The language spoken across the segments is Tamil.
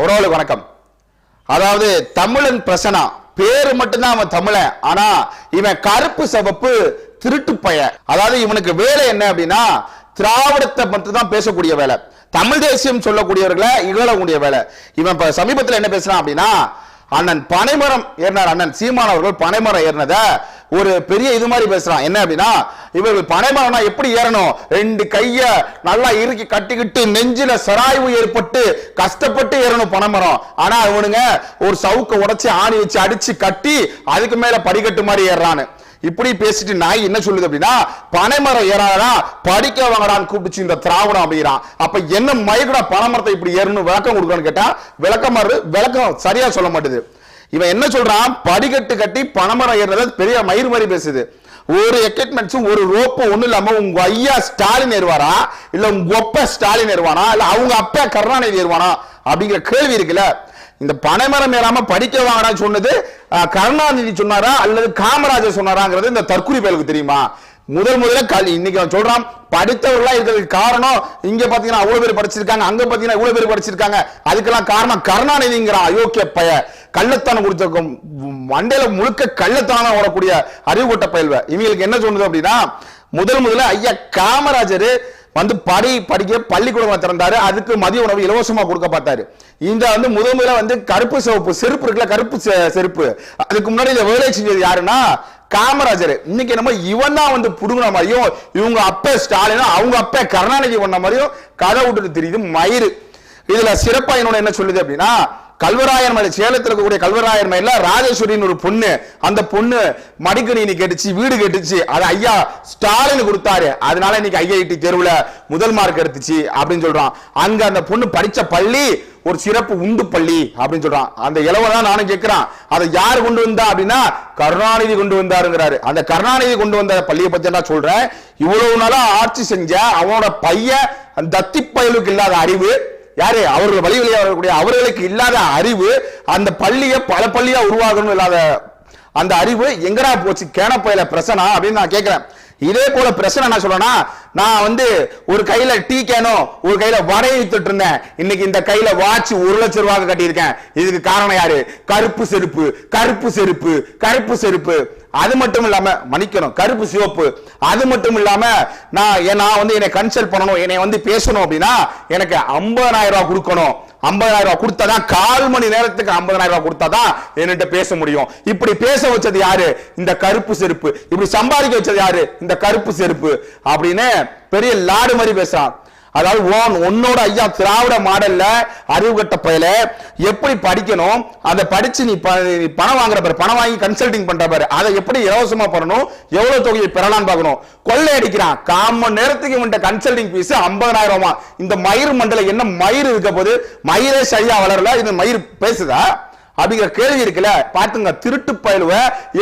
உறவுகளுக்கு வணக்கம். அதாவது தமிழன் பிரசனா பேரு மட்டும்தான் அவன் தமிழன் ஆனா இவன் கருப்பு சிவப்பு திருட்டு பய அதாவது இவனுக்கு வேலை என்ன அப்படின்னா திராவிடத்தை மட்டும் தான் பேசக்கூடிய வேலை. தமிழ் தேசியம் சொல்லக்கூடியவர்களை இகழக்கூடிய வேலை. இவன் இப்ப சமீபத்தில் என்ன பேசுறான் அப்படின்னா அண்ணன் பனைமரம் ஏறினார் அண்ணன். சீமான் அவர்கள் பனைமரம் ஏறினத. ஒரு பெரிய இது மாதிரி பேசுறான். என்ன அப்படின்னா இவர்கள் பனைமரம்னா எப்படி ஏறணும்? ரெண்டு கைய நல்லா இறுக்கி கட்டிக்கிட்டு நெஞ்சில சராய்வு ஏற்பட்டு கஷ்டப்பட்டு ஏறணும் பனைமரம். ஆனா இவனுங்க ஒரு சவுக்க உடைச்சு ஆணி வச்சு அடிச்சு கட்டி அதுக்கு மேல படிக்கட்டு மாதிரி ஏறான்னு இப்படி பேசிட்டு நாய் என்ன சொல்லுது அப்படின்னா பனைமரம் ஏறாதா படிக்க வாங்கடான்னு கூப்பிடுச்சு இந்த திராவிடம் அப்படிங்கிறான். அப்ப என்ன மயக்கடா பனைமரத்தை இப்படி ஏறணும் விளக்கம் கொடுக்கணும்னு கேட்டா விளக்கம் மாறு விளக்கம் சரியா சொல்ல மாட்டுது. இவன் என்ன சொல்றான்? படிக்கட்டு கட்டி பனைமரம் ஏறுறத பெரிய மயிர் மாதிரி பேசுது. ஒரு எக்யூப்மெண்ட்ஸும் ஒரு ரோப்பும் ஒண்ணும் இல்லாம உங்க ஐயா ஸ்டாலின் ஏறுவாரா? இல்ல உங்க ஒப்ப ஸ்டாலின் ஏறுவானா? இல்ல அவங்க அப்பா கருணாநிதி ஏறுவானா? அப்படிங்கிற கேள்வி இருக்குல்ல. இந்த பனைமரம் ஏறாம படிக்க வாங்கடான்னு சொன்னது அஹ், கருணாநிதி சொன்னாரா அல்லது காமராஜர் சொன்னாராங்கிறது இந்த தற்குறி பயலுக்கு தெரியுமா? முதல் முதல்ல கல்வி இன்னைக்கு அவன் சொல்றான் படித்தவர்களா இருக்கிறதுக்கு காரணம் இங்க பாத்தீங்கன்னா அவ்வளவு பேர் படிச்சிருக்காங்க அங்க பாத்தீங்கன்னா இவ்வளவு பேர் படிச்சிருக்காங்க. அதுக்கெல்லாம் காரணம் கருணாநிதிங்கிற அயோக்கிய பய கள்ளத்தானம் கொடுத்திருக்கும் மண்டையில முழுக்க கள்ளத்தானம் ஓடக்கூடிய அறிவு கொட்ட பயில்வ. இவங்களுக்கு என்ன சொன்னது அப்படின்னா முதல் முதல்ல ஐயா காமராஜர் வந்து படி படிக்க பள்ளிக்கூடம் திறந்தாரு. அதுக்கு மதிய உணவு இலவசமா கொடுக்க பார்த்தாரு இந்த வந்து முதல் வந்து கருப்பு சிவப்பு செருப்பு இருக்குல்ல கருப்பு செ- செருப்பு. அதுக்கு முன்னாடி இந்த வேலை செஞ்சது யாருன்னா காமராஜர். இன்னைக்கு நம்ம இவன் தான் வந்து புடுங்கின மாதிரியும் இவங்க அப்ப ஸ்டாலினும் அவங்க அப்ப கருணாநிதி பண்ண மாதிரியும் கதை விட்டுட்டு தெரியுது மயிறு. இதுல சிறப்பா என்னோட என்ன சொல்லுது அப்படின்னா கல்வராயர் மலை சேலத்தில் இருக்கக்கூடிய கல்வராயர் மலையில ராஜேஸ்வரின்னு ஒரு பொண்ணு அந்த பொண்ணு மடிக்கணினி கேட்டுச்சு வீடு கேட்டுச்சு அது ஐயா ஸ்டாலின் கொடுத்தாரு. அதனால இன்னைக்கு ஐஐடி தேர்வுல முதல் மார்க் எடுத்துச்சு அப்படின்னு சொல்றான். அங்க அந்த பொண்ணு படிச்ச பள்ளி ஒரு சிறப்பு உண்டு பள்ளி அப்படின்னு சொல்றான். அந்த இளவ தான் நானும் கேட்கிறான் அதை யார் கொண்டு வந்தா அப்படின்னா கருணாநிதி கொண்டு வந்தாருங்கிறாரு. அந்த கருணாநிதி கொண்டு வந்த பள்ளியை பத்தி நான் சொல்றேன். இவ்வளவு நாளா ஆட்சி செஞ்ச அவனோட பையன் அந்த தத்தி பயலுக்கு இல்லாத அறிவு யாரு? அவர்கள் வழி வழியாக வரக்கூடிய அவர்களுக்கு இல்லாத அறிவு அந்த பள்ளியை பல பள்ளியா உருவாகணும் இல்லாத அந்த அறிவு எங்கடா போச்சு? கேனப்பையில பிரசனா அப்படின்னு நான் கேட்கிறேன். இதே போல பிரச்சனை என்ன சொல்றேன்னா நான் வந்து ஒரு கையில டீ கேனோ ஒரு கையில வடையை வித்துட்டு இருந்தேன். இன்னைக்கு இந்த கையில வாட்ச் ஒரு லட்சம் ரூபாய் கட்டியிருக்கேன். இதுக்கு காரணம் யாரு? கருப்பு செருப்பு கருப்பு செருப்பு கருப்பு செருப்பு. அது மட்டும் இல்லாம மன்னிக்கணும் கருப்பு சிவப்பு. அது மட்டும் இல்லாம நான் ஏ- நான் வந்து என்னை கன்சல்ட் பண்ணணும் என்னை வந்து பேசணும் அப்படின்னா எனக்கு 50000 ரூபாய் கொடுக்கணும். 50000 ரூபாய் கொடுத்தாதான் கால் மணி நேரத்துக்கு 50000 ரூபாய் கொடுத்தாதான் என்கிட்ட பேச முடியும். இப்படி பேச வச்சது யாரு? இந்த கருப்பு செருப்பு. இப்படி சம்பாதிக்க வச்சது யாரு? இந்த கருப்பு செருப்பு. அப்படின்னு பெரிய லாடு மாதிரி பேசுறான். அதாவது ஓன் உன்னோட ஐயா திராவிட மாடல்ல அறிவு கட்ட பயில. எப்படி படிக்கணும்? அதை படிச்சு நீ ப- பணம் வாங்குற பாரு. பணம் வாங்கி கன்சல்டிங் பண்ற பாரு. அதை எப்படி இலவசமா பண்ணணும்? எவ்வளவு தொகையை பெறலாம்னு பார்க்கணும். கொள்ளை அடிக்கிறான். கால் மணி நேரத்துக்கு இவன் கன்சல்டிங் ஃபீஸ் ஐம்பதாயிரம் ரூபா இந்த மயிர் மண்டல என்ன மயிர் இருக்க போது மயிரே சரியா வளரல. இது மயிர் பேசுதா? அப்படிங்கிற கேள்வி இருக்குல்ல? பாத்துங்க திருட்டு பயிலுவ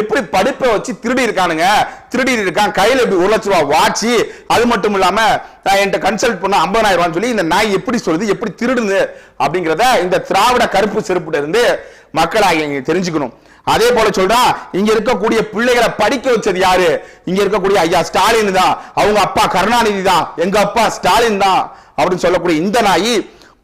எப்படி படிப்பை வச்சு திருடி இருக்கானுங்க? திருடி இருக்கான் கையில இப்படி ஒரு லட்ச ரூபா வாட்சி. அது மட்டும் இல்லாம நான் என்கிட்ட கன்சல்ட் பண்ண 50000 ரூபான்னு சொல்லி இந்த நாய் எப்படி சொல்லுது எப்படி திருடுது அப்படிங்கிறத இந்த திராவிட கருப்பு செருப்புல இருந்து மக்களாக தெரிஞ்சுக்கணும். அதே போல சொல்றான் இங்க இருக்கக்கூடிய பிள்ளைகளை படிக்க வச்சது யாரு? இங்க இருக்கக்கூடிய ஐயா ஸ்டாலின் தான். அவங்க அப்பா கருணாநிதி தான். எங்க அப்பா ஸ்டாலின் தான். அப்படின்னு சொல்லக்கூடிய இந்த நாய்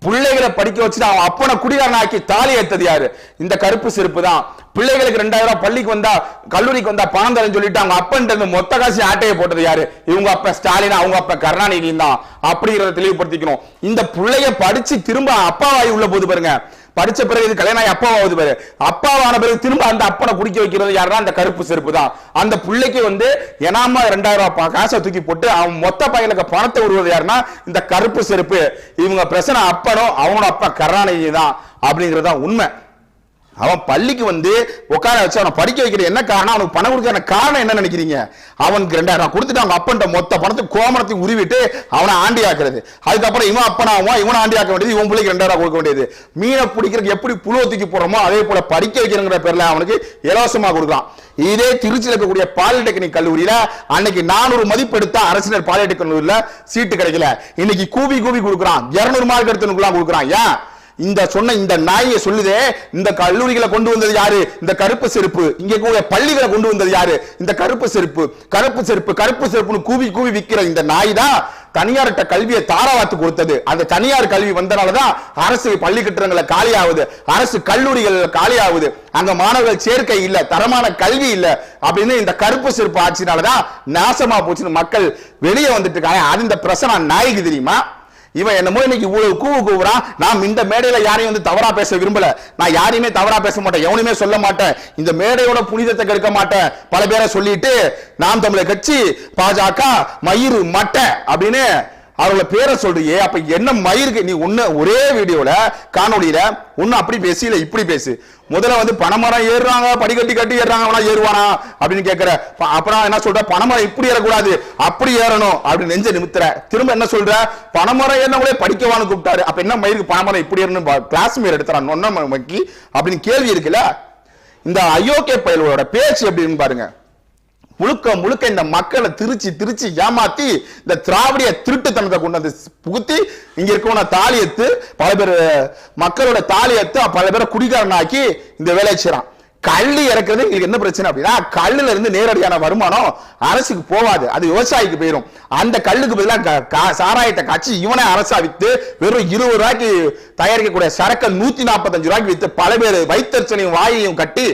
பிள்ளைகளை படிக்க வச்சுட்டு அவன் அப்பனை குடிகாரன் ஆக்கி தாலி ஏத்தது யாரு? இந்த கருப்பு செருப்பு தான் பிள்ளைகளுக்கு ரெண்டாயிரம் ரூபாய் பள்ளிக்கு வந்தா கல்லூரிக்கு வந்தா பணம் தரேன்னு சொல்லிட்டு அவங்க அப்பன்ட்டு மொத்த காசு ஆட்டையை போட்டது யாரு? இவங்க அப்ப ஸ்டாலின் அவங்க அப்ப கருணாநிதி தான். அப்படிங்கிறத தெளிவுபடுத்திக்கணும். இந்த பிள்ளைய படிச்சு திரும்ப அப்பாவாய் உள்ள போது பாருங்க. படிச்ச பிறகு இது கல்யாணம் ஆகி அப்பாவாகுது பாரு. அப்பாவான பிறகு திரும்ப அந்த அப்பனை குடிக்க வைக்கிறது யாருன்னா அந்த கருப்பு செருப்பு தான். அந்த பிள்ளைக்கு வந்து எனாமா ரெண்டாயிரம் ரூபாய் காசை தூக்கி போட்டு அவன் மொத்த பையனுக்கு பணத்தை விடுவது யாருன்னா இந்த கருப்பு செருப்பு. இவங்க பிரச்சனை அப்பனும் அவனோட அப்பா கருணாநிதி தான் அப்படிங்கிறது தான் உண்மை. அவன் பள்ளிக்கு வந்து உட்கார வச்சு அவனை படிக்க வைக்கிற என்ன காரணம்? அவனுக்கு பணம் கொடுக்கற காரணம் என்ன நினைக்கிறீங்க? அவனுக்கு ரெண்டாயிரம் கொடுத்துட்டு அவங்க அப்பன்ட்ட மொத்த பணத்தை கோமணத்தையும் உருவிட்டு அவனை ஆண்டி ஆக்குறது அதுக்கப்புறம் இவன் அப்பனாவும் இவனை ஆண்டி ஆக்க வேண்டியது இவன் பிள்ளைக்கு ரெண்டாயிரம் கொடுக்க வேண்டியது. மீனை பிடிக்கிறதுக்கு எப்படி புழுவை தூக்கி போடுறோமோ அதே போல படிக்க வைக்கிறங்கிற பேர்ல அவனுக்கு இலவசமாக கொடுக்கலாம். இதே திருச்சியில் இருக்கக்கூடிய பாலிடெக்னிக் கல்லூரியில அன்னைக்கு நானூறு மதிப்பு எடுத்தா அரசினர் பாலிடெக்னிக் கல்லூரியில சீட்டு கிடைக்கல. இன்னைக்கு கூவி கூவி கொடுக்குறான். இருநூறு மார்க் எடுத்தனுக்குலாம் கொடுக்குறான். ஏன்? இந்த சொன்ன இந்த நாயை சொல்லுதே இந்த கல்லூரிகளை கொண்டு வந்தது யாரு? இந்த கருப்பு செருப்பு. இங்க கூட பள்ளிகளை கொண்டு வந்தது யாரு? இந்த கருப்பு செருப்பு. கருப்பு செருப்பு கருப்பு செருப்புன்னு கூவி கூவி விற்கிற இந்த நாய் தான் தனியார்கிட்ட கல்வியை தாராவாத்து கொடுத்தது. அந்த தனியார் கல்வி வந்தனாலதான் அரசு பள்ளி கட்டிடங்களை காலியாகுது. அரசு கல்லூரிகள் காலியாகுது. அங்க மாணவர்கள் சேர்க்கை இல்ல தரமான கல்வி இல்ல அப்படின்னு இந்த கருப்பு செருப்பு ஆட்சினாலதான் நாசமா போச்சுன்னு மக்கள் வெளியே வந்துட்டு இருக்காங்க. அது இந்த பிரசனா நாய்க்கு தெரியுமா? இவன் என்னமோ இன்னைக்கு இவ்வளவு கூவு கூவுறான். நான் இந்த மேடையில யாரையும் வந்து தவறா பேச விரும்பல. நான் யாரையுமே தவறா பேச மாட்டேன். எவனுமே சொல்ல மாட்டேன். இந்த மேடையோட புனிதத்தை கெடுக்க மாட்டேன். பல பேரை சொல்லிட்டு நாம் தமிழர் கட்சி பாஜக மயிறு மட்டை அப்படின்னு அவரோட பேரை சொல்றியே அப்ப என்ன மயிருக்கு? நீ ஒண்ணு ஒரே வீடியோல காணொலியில ஒன்னு அப்படி பேசி இல்ல இப்படி பேசு. முதல்ல வந்து பனைமரம் ஏறுறாங்க படிக்கட்டி கட்டி ஏறுறாங்க அவனா ஏறுவானா? அப்படின்னு கேக்குற. அப்புறம் என்ன சொல்ற? பனைமரம் இப்படி ஏறக்கூடாது அப்படி ஏறணும் அப்படின்னு நெஞ்ச நிமித்துற. திரும்ப என்ன சொல்ற? பனைமரம் ஏறினவங்களே படிக்கவான்னு கூப்பிட்டாரு. அப்ப என்ன மயிருக்கு பணமரம் இப்படி ஏறணும் கிளாஸ் மேல் எடுத்துறான் நொன்ன மக்கி? அப்படின்னு கேள்வி இருக்குல்ல? இந்த அயோக்கிய பயல்களோட பேச்சு எப்படின்னு பாருங்க. முழுக்க முழுக்க இந்த மக்களை திருச்சி திருச்சி ஏமாத்தி இந்த திராவிடிய திருட்டுத்தனத்தை கொண்டு வந்து புகுத்தி இங்க இருக்கவன தாலியத்து பல பேர் மக்களோட தாலியத்து பல பேரை குடிகாரனாக்கி இந்த வேலையை செய்யறான் கள்ளி இறக்குறது எங்களுக்கு என்ன பிரச்சனை அப்படின்னா கல்லுல இருந்து நேரடியான வருமானம் அரசுக்கு போகாது. அது விவசாயிக்கு போயிடும் அந்த கல்லுக்கு பதிலாக சாராயத்தை காய்ச்சி இவனை அரசா வித்து வெறும் இருபது ரூபாய்க்கு தயாரிக்கக்கூடிய சரக்கை நூத்தி நாற்பத்தஞ்சு ரூபாய்க்கு வித்து பல பேர் வைத்தர்ச்சனையும் வாயையும் கட்டி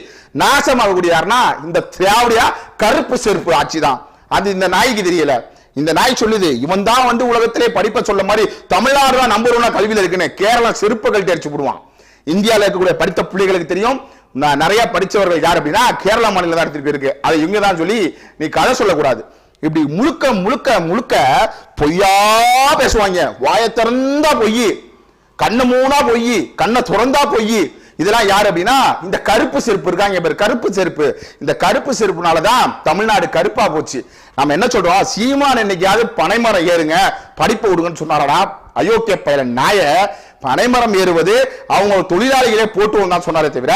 நாசமாகக்கூடிய யாருன்னா இந்த திராவிடியா கருப்பு செருப்பு ஆட்சி தான். அது இந்த நாய்க்கு தெரியல. இந்த நாய் சொல்லுது இவன் தான் வந்து உலகத்திலே படிப்பை சொல்ல மாதிரி தமிழ்நாடு தான் நம்பர் ஒன்னா கல்வியில இருக்குன்னு. கேரளா செருப்புகள் தெரிச்சு விடுவான் போடுவான். இந்தியாவில் இருக்கக்கூடிய படித்த பிள்ளைகளுக்கு தெரியும். நிறைய படிச்சவர்கள் யார் அப்படின்னா கேரளா மாநிலம் தான் எடுத்துட்டு இருக்கு அதை இவங்க தான் சொல்லி நீ கதை சொல்லக்கூடாது. இப்படி முழுக்க முழுக்க முழுக்க பொய்யா பேசுவாங்க. வாயை திறந்தா பொய் கண்ணு மூணா பொய் கண்ணை திறந்தா பொய். இதெல்லாம் யார் அப்படின்னா இந்த கருப்பு செருப்பு இருக்காங்க பேர் கருப்பு செருப்பு. இந்த கருப்பு செருப்புனால தான் தமிழ்நாடு கருப்பா போச்சு. நம்ம என்ன சொல்றோம்? சீமான் என்னைக்காவது பனைமரம் ஏறுங்க படிப்பு விடுங்கன்னு சொன்னாரா அயோக்கிய பயல நாய பனைமரம் ஏறுவது அவங்க தொழிலாளிகளே போட்டு தான் சொன்னாரே தவிர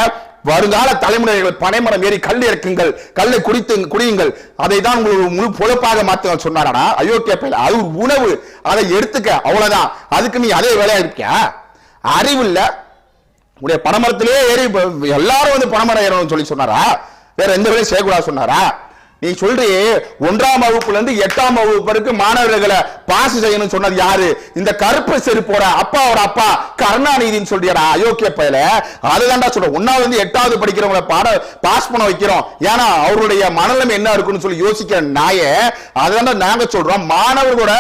வருங்கால தலைமுறைகள் பனைமரம் ஏறி கல் இறக்குங்கள் கல்லை குடித்து குடியுங்கள். அதை தான் உங்களுக்கு முழு பொழப்பாக மாத்துங்க சொன்னாரா அயோக்கிய பயில அது ஒரு உணவு. அதை எடுத்துக்க அவ்வளவுதான். அதுக்கு நீ அதே வேலையா இருக்க அறிவு இல்ல. உடைய பனைமரத்திலே ஏறி எல்லாரும் வந்து பனைமரம் ஏறணும்னு சொல்லி சொன்னாரா? வேற எந்த வேலையும் செய்யக்கூடாது சொன்னாரா? நீ சொல்றியே ஒன்றாம் வகுப்புல இருந்து எட்டாம் வகுப்பு வரைக்கும் மாணவர்களை பாஸ் செய்யணும்னு சொன்னது யாரு? இந்த கருப்பு செருப்போட அப்பாவோட அப்பா கருணாநிதினு சொல்றியடா அயோக்கிய பயில. அதுதான்டா சொல்ற. ஒன்னாவது இருந்து எட்டாவது படிக்கிறவங்களை பாட பாஸ் பண்ண வைக்கிறோம். ஏன்னா அவருடைய மனநிலைமை என்ன இருக்குன்னு சொல்லி யோசிக்கிற நாய அதுதான்டா நாங்க சொல்றோம். மாணவர்களோட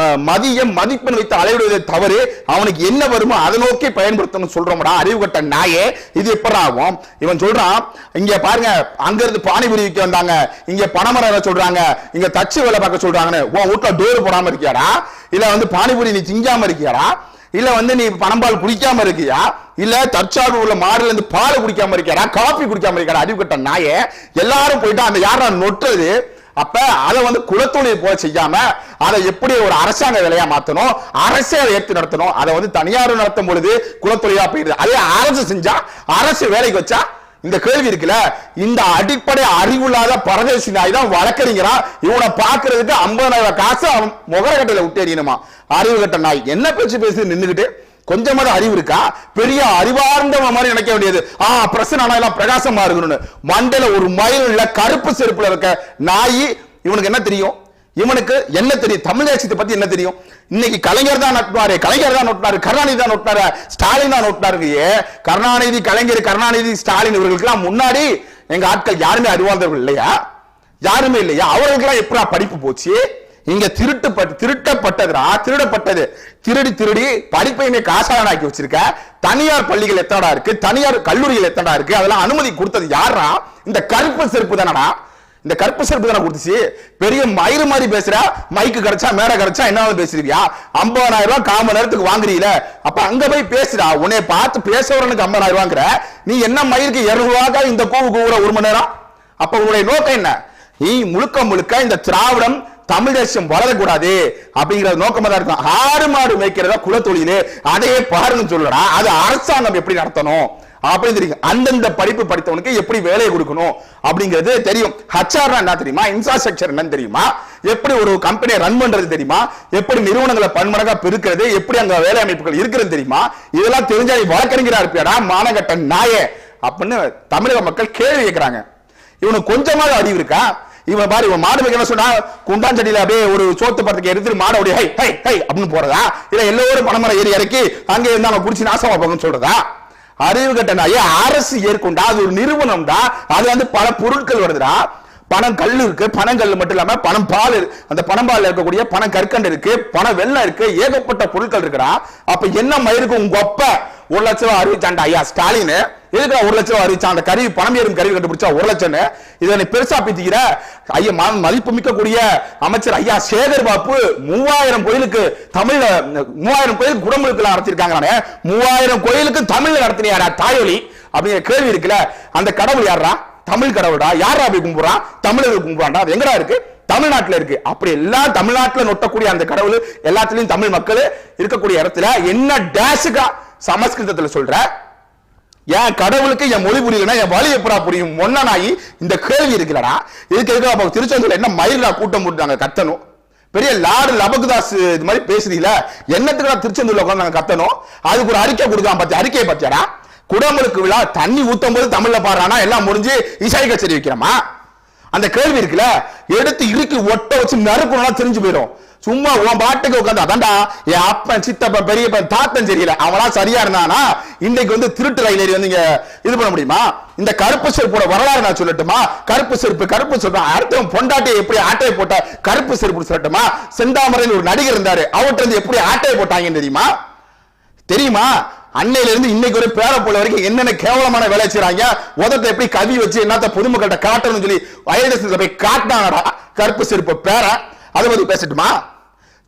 மதியம் மதிப்பெண் வைத்து அளவிடுவதை தவறு. அவனுக்கு என்ன வருமோ அதை நோக்கி பயன்படுத்தணும் சொல்றோம்டா அறிவு கட்ட நாயே. இது எப்படி ஆகும்? இவன் சொல்றான் இங்க பாருங்க அங்கிருந்து பானிபுரி விற்க வந்தாங்க. இங்க பணமரம் சொல்றாங்க. இங்க தச்சு வேலை பார்க்க சொல்றாங்கன்னு. உன் வீட்டுல டோர் போடாம இருக்கியாடா? இல்ல வந்து பானிபுரி நீ திங்காம இருக்கியாடா? இல்ல வந்து நீ பணம்பால் குடிக்காம இருக்கியா? இல்ல தற்சார்பு உள்ள மாடுல இருந்து பால் குடிக்காம இருக்கியாடா? காஃபி குடிக்காம இருக்கியாடா? அறிவு கட்ட நாயே. எல்லாரும் போயிட்டா அந்த யாரா நொட்டுறது? அப்ப அதை வந்து குலத்தொழில் போல செய்யாம அதை எப்படி ஒரு அரசாங்க வேலையா மாத்தணும் அரசே அதை ஏற்று நடத்தணும் அதை வந்து தனியார் நடத்தும் பொழுது குலத்தொழிலா போயிடுது. அதே அரசு செஞ்சா அரசு வேலைக்கு வச்சா இந்த கேள்வி இருக்குல்ல இந்த அடிப்படை அறிவுள்ளாத பரதேசி நாய் தான் வழக்கறிஞரா? இவனை பாக்குறதுக்கு ஐம்பதாயிரம் காசு அவன் முகரக்கட்டையில விட்டு எறியணுமா அறிவு கட்ட நாய். என்ன பேச்சு பேசி நின்றுகிட்டு கொஞ்சமாவது அறிவு இருக்கா? பெரிய அறிவார்ந்தவன் மாதிரி நினைக்க வேண்டியது. ஆ பிரச்சனை ஆனா எல்லாம் பிரகாசமா இருக்கணும்னு. மண்டல ஒரு மயில் உள்ள கருப்பு செருப்புல இருக்க நாய் இவனுக்கு என்ன தெரியும்? இவனுக்கு என்ன தெரியும்? தமிழ் தேசியத்தை பத்தி என்ன தெரியும்? இன்னைக்கு கலைஞர் தான் நட்டினாரு கலைஞர் தான் நட்டினாரு கருணாநிதி தான் நட்டினாரு ஸ்டாலின் தான் நட்டினாரு கருணாநிதி கலைஞர் கருணாநிதி ஸ்டாலின் இவர்களுக்கெல்லாம் முன்னாடி எங்க ஆட்கள் யாருமே அறிவார்ந்தவர்கள் இல்லையா? யாருமே இல்லையா? அவர்களுக்கெல்லாம் எப்படா படிப்பு போச்சு? இங்க திருட்டு திருட்டப்பட்டதுடா திருடப்பட்டது. திருடி திருடி படிப்பையுமே காசாளனாக்கி வச்சிருக்க. தனியார் பள்ளிகள் எத்தனடா இருக்கு? தனியார் கல்லூரிகள் எத்தனடா இருக்கு? அதெல்லாம் அனுமதி கொடுத்தது யாரா இந்த கருப்பு செருப்பு தானடா? இந்த கருப்பு செருப்பு தானே கொடுத்துச்சு. பெரிய மயிறு மாதிரி பேசுற மைக்கு கிடைச்சா மேடை கிடைச்சா என்ன பேசுறியா ஐம்பதாயிரம் ரூபாய் கால் மணி நேரத்துக்கு வாங்குறீல. அப்ப அங்க போய் பேசுறா உன்னை பார்த்து பேசுறவனுக்கு ஐம்பதாயிரம் ரூபாங்கிற நீ என்ன மயிருக்கு இருநூறு ரூபாய்க்கா இந்த கூவு கூவுற ஒரு மணி நேரம்? அப்ப உங்களுடைய நோக்கம் என்ன? நீ முழுக்க முழுக்க இந்த திராவிடம் தமிழ் தேசம் வளரக்கூடாது அப்படிங்கிற நோக்கமா தான் இருக்கும். ஆறு மாடு மேய்க்கிறதா குலத்தொழில் அதையே பாருன்னு சொல்லலாம் அது அரசாங்கம் எப்படி நடத்தணும்? அப்படின்னு தெரியும். அந்தந்த படிப்பு படித்தவனுக்கு எப்படி வேலையை கொடுக்கணும் அப்படிங்கிறது தெரியும். ஹச்ஆர் என்ன தெரியுமா? இன்ஃப்ராஸ்ட்ரக்சர் என்னன்னு தெரியுமா? எப்படி ஒரு கம்பெனியை ரன் பண்றது தெரியுமா? எப்படி நிறுவனங்களை பன்மடங்கா பெருக்கிறது? எப்படி அங்க வேலை அமைப்புகள் இருக்கிறது தெரியுமா? இதெல்லாம் தெரிஞ்சா நீ வழக்கறிஞரா இருப்பியாடா மானகட்ட நாயே அப்படின்னு தமிழக மக்கள் கேள்வி கேட்கிறாங்க. இவனுக்கு கொஞ்சமாவது அறிவு இருக்கா? இவன் பாரு இவன் மாடு என்ன சொன்னா? குண்டாஞ்சடியில அப்படியே ஒரு சோத்து படத்துக்கு எடுத்து மாட அப்படியே ஹை ஹை ஹை அப்படின்னு போறதா? இல்ல எல்லோரும் பணமரம் ஏறி இறக்கி அங்கே இருந்து அவன் குடிச்சு நாசமா போகணும்னு சொல்றதா? அறிவு கட்ட நாய அரசு ஏற்கொண்டா அது ஒரு நிறுவனம் தான் அது வந்து பல பொருட்கள் வருதுடா. பணம் கல் இருக்கு பணம் கல் மட்டும் இல்லாம பணம் பால் அந்த பணம் பால் இருக்கக்கூடிய பணம் கற்கண்டு இருக்கு பணம் வெள்ளம் இருக்கு ஏகப்பட்ட பொருட்கள் இருக்குடா. அப்ப என்ன மயிருக்கு உங்க ஒப்ப ஒரு லட்சம் ரூபாய் அறிவிச்சாண்ட ஐயா ஸ்டாலின். எதுக்கு ஒரு லட்சம் ரூபாய் அறிவிச்சாண்ட கருவி பணம் ஏறும் கருவி கண்டுபிடிச்சா ஒரு லட்சம் இதனை பெருசா பித்திக்கிற. ஐயா ம- மதிப்பு மிக்கக்கூடிய அமைச்சர் ஐயா சேகர் பாபு மூவாயிரம் கோயிலுக்கு தமிழ்ல மூவாயிரம் கோயிலுக்கு குடமுழுக்கு நடத்திருக்காங்க மூவாயிரம் கோயிலுக்கு தமிழ் நடத்தினியாடா தாயொலி. அப்படிங்கிற கேள்வி இருக்குல்ல. அந்த கடவுள் யாரா தமிழ் கடவுளா யாரா போய் கும்பிடுறான் தமிழர்கள் கும்பிடுறான்டா அது எங்கடா இருக்கு? தமிழ்நாட்டில் இருக்கு. அப்படி எல்லாம் தமிழ்நாட்டில் நொட்டக்கூடிய அந்த கடவுள் எல்லாத்துலயும் தமிழ் மக்கள் இருக்கக்கூடிய இடத்துல என்ன டேஷுக்கா சமஸ்கிருதத்துல சொல்ற என் கடவுளுக்கு என் மொழி புரியலன்னா என் வழி எப்படா புரியும்? ஒன்னனாயி இந்த கேள்வி இருக்குல்லடா. இதுக்கு எதுக்கு அப்போ திருச்செந்தூர்ல என்ன மயிலா கூட்டம் போட்டாங்க கத்தணும்? பெரிய லார்டு லபகுதாஸ் இது மாதிரி பேசுறீல என்னத்துக்கு நான் திருச்செந்தூர்ல உட்காந்து நாங்க கத்தணும்? அதுக்கு ஒரு அறிக்கை கொடுக்காம பத்தி அறிக்கையை பத்தியாடா? குடமுழுக்கு விழா தண்ணி ஊத்தும் போது தமிழ்ல பாடுறானா? எல்லாம் முடிஞ்சு இசை கச்சேரி வைக்கிறோமா? அந்த கேள்வி இருக்குல்ல? எடுத்து இறுக்கி ஒட்ட வச்சு நறுக்கணும்னா தெரிஞ்சு போயிடும். சும்மா உன் பாட்டுக்கு உட்காந்து அதான்டா என் அப்பன் சித்தப்பன் பெரியப்பன் தாத்தன் சரியில்லை. அவனா சரியா இருந்தானா? இன்னைக்கு வந்து திருட்டு ரயில் ஏறி வந்து இங்க இது பண்ண முடியுமா? இந்த கருப்பு செருப்போட வரலாறு நான் சொல்லட்டுமா? கருப்பு செருப்பு கருப்பு செருப்பு. அடுத்தவன் பொண்டாட்டியை எப்படி ஆட்டையை போட்ட கருப்பு செருப்பு சொல்லட்டுமா? செந்தாமரையில் ஒரு நடிகர் இருந்தாரு. அவர்கிட்ட இருந்து எப்படி ஆட்டையை போட்டாங்கன்னு தெரியுமா? தெரியுமா? அன்னையில இருந்து இன்னைக்கு ஒரு பேர போல வரைக்கும் என்னென்ன கேவலமான வேலை செய்யறாங்க உதத்தை எப்படி கவி வச்சு என்னத்த பொதுமக்கள்கிட்ட காட்டணும்னு சொல்லி வயதத்துல போய் காட்டினாங்கடா. கருப்பு செருப்பு பேரை. அதை பற்றி பேசட்டுமா?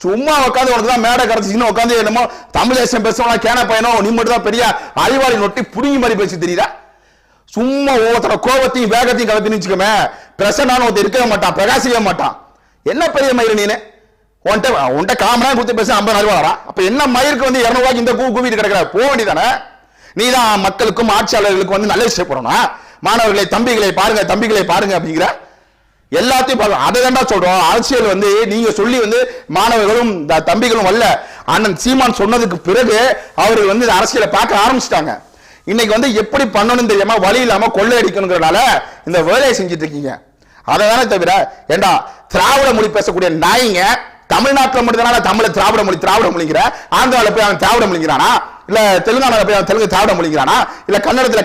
சும்மா உட்காந்து உனக்கு தான் மேடை கரைச்சின்னு உட்காந்து என்னமோ தமிழ் தேசம் பேசுவாங்க கேன பையனோ நீ மட்டும் தான் பெரிய அறிவாளி நொட்டி புடுங்கி மாதிரி பேசி தெரியுதா? சும்மா ஒவ்வொருத்தர கோபத்தையும் வேகத்தையும் கலத்தின்னு வச்சுக்கோமே. பிரசன்னான ஒருத்தர் இருக்கவே மாட்டான் பிரகாசிக்கவே மாட்டான். என்ன பெரிய மயிறு நீனு? உன்கிட்ட உன்கிட்ட காமனா கொடுத்து பேச ஐம்பது அறிவாளரா வரா அப்ப என்ன மயிருக்கு வந்து இரநூறுவாய்க்கு இந்த பூ கூவிட்டு கிடக்கிற? போக வேண்டியதானே? நீ தான் மக்களுக்கும் ஆட்சியாளர்களுக்கும் வந்து நல்ல விஷயம் போறோம்னா மாணவர்களை தம்பிகளை பாருங்க தம்பிகளை பாருங்க அப்படிங்கிற எல்லாத்தையும் பார்க்கணும். அதை தான் சொல்றோம். அரசியல் வந்து நீங்க சொல்லி வந்து மாணவர்களும் தம்பிகளும் வரல அண்ணன் சீமான் சொன்னதுக்கு பிறகு அவர்கள் வந்து அரசியலை பார்க்க ஆரம்பிச்சிட்டாங்க. இன்னைக்கு வந்து எப்படி பண்ணணும் தெரியாம வழி இல்லாம கொள்ளையடிக்கணுங்கிறனால இந்த வேலையை செஞ்சுட்டு இருக்கீங்க. அதை தானே தவிர ஏண்டா திராவிட மொழி பேசக்கூடிய நாய்ங்க தமிழ்நாட்டில் மட்டும்தான தமிழ திராவிட மொழி திராவிட மொழிங்கிற? ஆந்திராவில் போய் அவன் திராவிட மொழிங்கிறானா? இல்ல தெலுங்கானா போய் அவன் தெலுங்கு திராவிட மொழிங்கிறானா? இல்ல கன்னடத்துல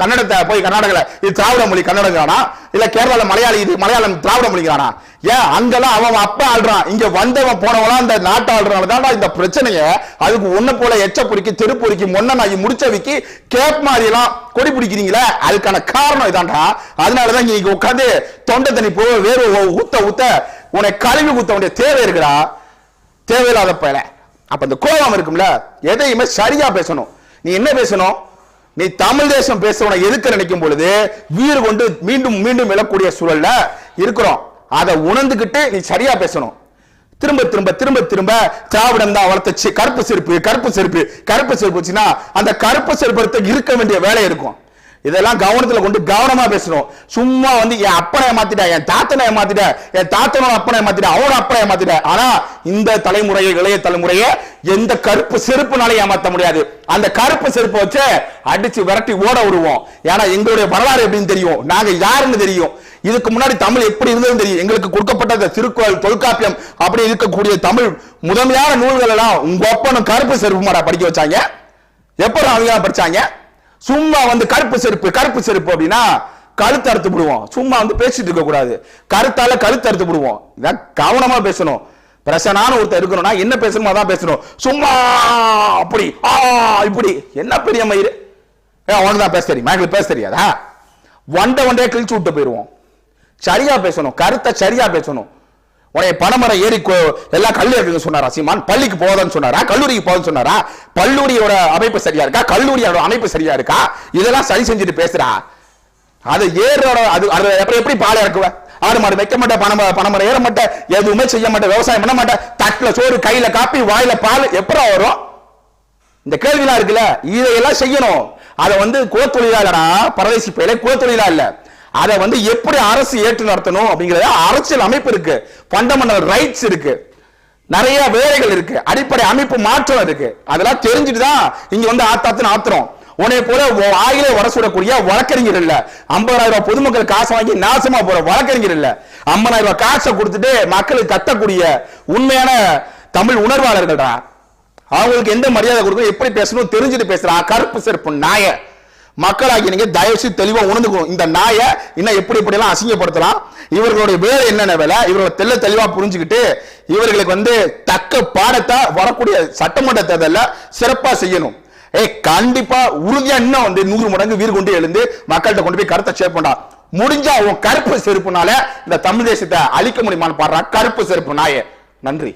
கன்னடத்தை போய் கர்நாடகல இது திராவிட மொழி கன்னடங்கிறானா? இல்ல கேரளால மலையாளி இது மலையாளம் திராவிட மொழிங்கிறானா? ஏன் அங்கெல்லாம் அவன் அப்ப ஆடுறான் இங்க வந்தவன் போனவனா அந்த நாட்டை ஆள்றான் தான்டா இந்த பிரச்சனைய அதுக்கு ஒண்ணு போல எச்சப்பொறிக்கு தெருப்பொறிக்கு மொன்னனாகி முடிச்சவிக்கு கேப் மாதிரி எல்லாம் கொடி பிடிக்கிறீங்களே? அதுக்கான காரணம் இதான்டா. அதனாலதான் இங்க உட்காந்து தொண்டை தண்ணி போக வேறு ஊத்த ஊத்த உன்னை கழுவி ஊத்த வேண்டிய தேவை இருக்குடா. தேவையில்லாத பயலை. அப்ப இந்த கோபம் இருக்கும்ல எதையுமே சரியா பேசணும். நீ என்ன பேசணும்? நீ தமிழ் தேசம் பேசுறவனை எதுக்க நினைக்கும் பொழுது வீடு கொண்டு மீண்டும் மீண்டும் விழக்கூடிய சூழல்ல இருக்கிறோம். அதை உணர்ந்துக்கிட்டு நீ சரியா பேசணும். திரும்ப திரும்ப திரும்ப திரும்ப திராவிடம் தான் வளர்த்துச்சு. கருப்பு செருப்பு கருப்பு செருப்பு கருப்பு செருப்பு வச்சுன்னா அந்த கருப்பு செருப்பு இருக்க வேண்டிய வேலை இருக்கும். இதெல்லாம் கவனத்தில் கொண்டு கவனமாக பேசணும். சும்மா வந்து என் அப்பனை மாத்திட்ட என் தாத்தனை மாத்திட்ட என் தாத்தனோட அப்பனை மாத்திட்ட அவனோட அப்பனை மாத்திட்ட. ஆனால் இந்த தலைமுறையை இளைய தலைமுறையை எந்த கருப்பு செருப்புனாலே ஏமாற்ற முடியாது. அந்த கருப்பு செருப்பை வச்சு அடிச்சு விரட்டி ஓட விடுவோம். ஏன்னா எங்களுடைய வரலாறு எப்படின்னு தெரியும். நாங்கள் யாருன்னு தெரியும். இதுக்கு முன்னாடி தமிழ் எப்படி இருந்ததுன்னு தெரியும். எங்களுக்கு கொடுக்கப்பட்ட அந்த திருக்குறள் தொல்காப்பியம் அப்படி இருக்கக்கூடிய தமிழ் முதன்மையான நூல்கள் எல்லாம் உங்க ஒப்பனும் கருப்பு செருப்பு மாடா படிக்க வச்சாங்க. எப்போ அவங்க படிச்சாங்க? சும்மா வந்து கருப்பு செருப்பு கருப்பு செருப்பு அப்படின்னா கழுத்து அறுத்து விடுவோம் சும்மா வந்து பேசிட்டு இருக்க கூடாது. கருத்தால கழுத்து அறுத்து விடுவோம் இதான் கவனமா பேசணும். பிரசனான ஒருத்தர் இருக்கணும்னா என்ன பேசணுமோ அதான் பேசணும். சும்மா அப்படி ஆ இப்படி. என்ன பெரிய மயிறு? ஏ உனக்கு தான் பேச தெரியும். எங்களுக்கு பேச தெரியாதா? ஒண்டை வண்டையா கிழிச்சு விட்டு போயிடுவோம். சரியா பேசணும். கருத்தை சரியா பேசணும். உடைய பணமரம் ஏறி எல்லா எல்லாம் கல்லூரி இருக்குன்னு சொன்னாரா சீமான்? பள்ளிக்கு போதன்னு சொன்னாரா? கல்லூரிக்கு போதன்னு சொன்னாரா? பல்லூரியோட அமைப்பு சரியா இருக்கா? கல்லூரியோட அமைப்பு சரியா இருக்கா? இதெல்லாம் சரி செஞ்சுட்டு பேசுறா அது ஏறோட அது அது எப்படி எப்படி பால் இறக்குவ? ஆடு மாடு வைக்க மாட்டேன் பணம் பணமரம் ஏற மாட்டேன் எதுவுமே செய்ய மாட்டேன் விவசாயம் பண்ண மாட்டேன். தட்டில் சோறு கையில காப்பி வாயில பால் எப்படா வரும்? இந்த கேள்விலாம் இருக்குல்ல இதையெல்லாம் செய்யணும். அதை வந்து குலத்தொழிலாளரா பரதேசி பயில குலத்தொழிலா இல்லை. அதை வந்து எப்படி அரசு ஏற்று நடத்தணும் அப்படிங்கிறத அரசியல் அமைப்பு இருக்கு. ஃபண்டமெண்டல் ரைட்ஸ் இருக்கு. நிறைய வேலைகள் இருக்கு. அடிப்படை அமைப்பு மாற்றம் இருக்கு. அதெல்லாம் தெரிஞ்சுட்டு தான் இங்க வந்து ஆத்தாத்துன்னு ஆத்துறோம். உன்னை போல ஆயிலே வர சொல்லக்கூடிய வழக்கறிஞர் இல்ல. ஐம்பதாயிரம் ரூபாய் பொதுமக்கள் காசை வாங்கி நாசமா போற வழக்கறிஞர் இல்ல. ஐம்பதாயிரம் ரூபாய் காசை கொடுத்துட்டு மக்களுக்கு கத்தக்கூடிய உண்மையான தமிழ் உணர்வாளர்கள்டா. அவங்களுக்கு எந்த மரியாதை கொடுக்கணும் எப்படி பேசணும் தெரிஞ்சுட்டு பேசுறா. கருப்பு செருப்பு நாய. மக்களாகி நீங்க தயவுசு தெளிவா உணர்ந்துக்கணும். இந்த நாயை இன்னும் எப்படி எப்படி எல்லாம் அசிங்கப்படுத்தலாம்? இவர்களுடைய வேலை என்னென்ன வேலை? இவர்களை தெல்ல தெளிவா புரிஞ்சுக்கிட்டு இவர்களுக்கு வந்து தக்க பாடத்தை வரக்கூடிய சட்டமன்ற தேர்தலில் சிறப்பா செய்யணும். ஏய் கண்டிப்பா உறுதியா இன்னும் வந்து நூறு மடங்கு வீடு கொண்டு எழுந்து மக்கள்கிட்ட கொண்டு போய் கருத்தை ஷேர் பண்ணா. முடிஞ்சா உன் கருப்பு செருப்புனால இந்த தமிழ் தேசத்தை அழிக்க முடியுமான்னு பாடுறான் கருப்பு செருப்பு நாயே. நன்றி.